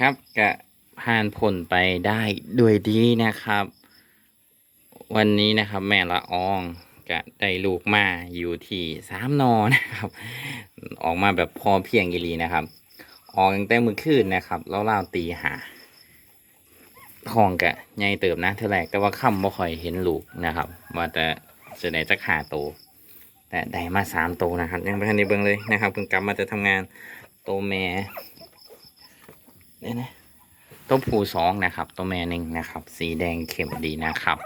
ครับก็ผ่านพ้นไปได้ด้วยดีนะครับ วันนี้นะครับแม่ละอองก็ได้ลูกมาอยู่ที่สามนอนะครับ ออกมาแบบพอเพียงอีลีนะครับ ออกตั้งแต่มือคืนนะครับแล้วเล่าตีหาทองกะใหญ่เติบนะเท่าแรกแต่ว่าค่ำบ่ค่อยเห็นลูกนะครับ ว่าแต่จะไหนจะขาโต แต่ได้มาสามโตนะครับ ยังไม่ทันได้เบิ่งเลยนะครับเพิ่งกลับมาจะทำงานโตแม่ เนี่ยนะตัวผู้สองนะครับ ตัวแม่หนึ่งนะครับ สีแดงเข้มดีนะครับ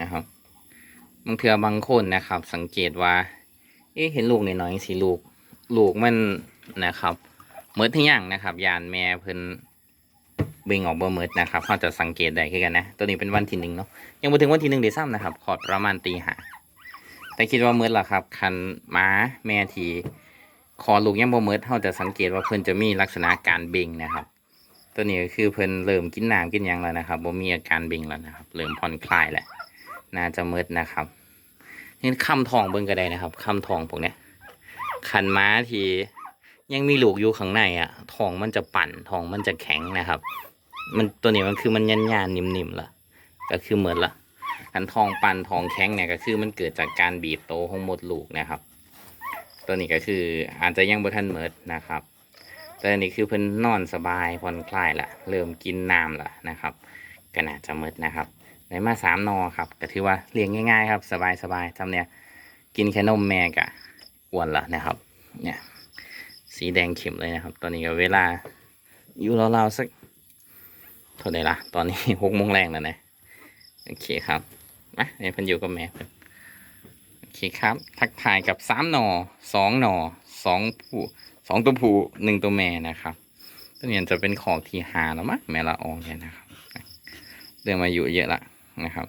นะครับบางเทือบางคนนะครับ สังเกตว่า เอ๊ะเห็นลูกน้อยๆสิลูก ลูกมันนะครับเมิดที่ยังนะครับ ยานแม่เพิ่นเบ่งออกเบ่เมิดนะครับเขาจะสังเกตได้คือกันนะ ตัวนี้เป็นวันที่หนึ่งเนาะยังบ่ถึงวันที่หนึ่งเดซ้ำนะครับขอดประมาณตีหาแต่คิดว่าเมิดล่ะครับ คันม้าแม่ที คอลูกยังบ่เมิดเขาจะสังเกตว่าเพิ่นจะมีลักษณะการเบ่งนะครับ ตัวนี้ก็คือเพิ่นเริ่มกินน้ำกินยังแล้วนะครับบ่มีอาการเบ่งแล้วนะครับเริ่มผ่อนคลายแล้วน่าจะเมิดนะครับนี่คำทองเบิ่งก็ได้นะครับคำทองพวกเนี้ยขันม้าทียังมีลูกอยู่ข้างในอะทองมันจะปั่นทองมันจะแข็งนะครับ มันตัวนี้มันคือมันยันยานนิ่มๆละก็คือเหมือนละขันทองปั่นทองแข็งเนี่ยก็คือมันเกิดจากการบีบโตของมดลูกนะครับ ตัวนี้ก็คืออาจจะยังบ่ทันเมิดนะครับ แต่อันนี้คือเพิ่นนอนสบายผ่อนคลายละเริ่มกินน้ำละนะครับก็น่าจะเมิดนะครับได้มาสามนอครับก็ถือว่าเลี้ยงง่ายๆครับ สบายๆทำเนี่ยกินแค่นมแม่กะอ้วนละนะครับ เนี่ย สีแดงเข้มเลยนะครับ ตอนนี้ก็เวลาอยู่ราวๆสักเท่าไหร่ละตอนนี้หกโมงแรงแล้วนะโอเคครับมาเนี่ยพิ่นอยู่กับแม่เพิ่น เคครับ ทักทายกับสามหนอสองหนอสองผู้สองตัวผู้หนึ่งตัวแม่นะครับตัวนี้จะเป็นของที่หาแล้วมั้งแม่ละอองเนี่ยนะครับเรื่องมาอยู่เยอะละนะครับ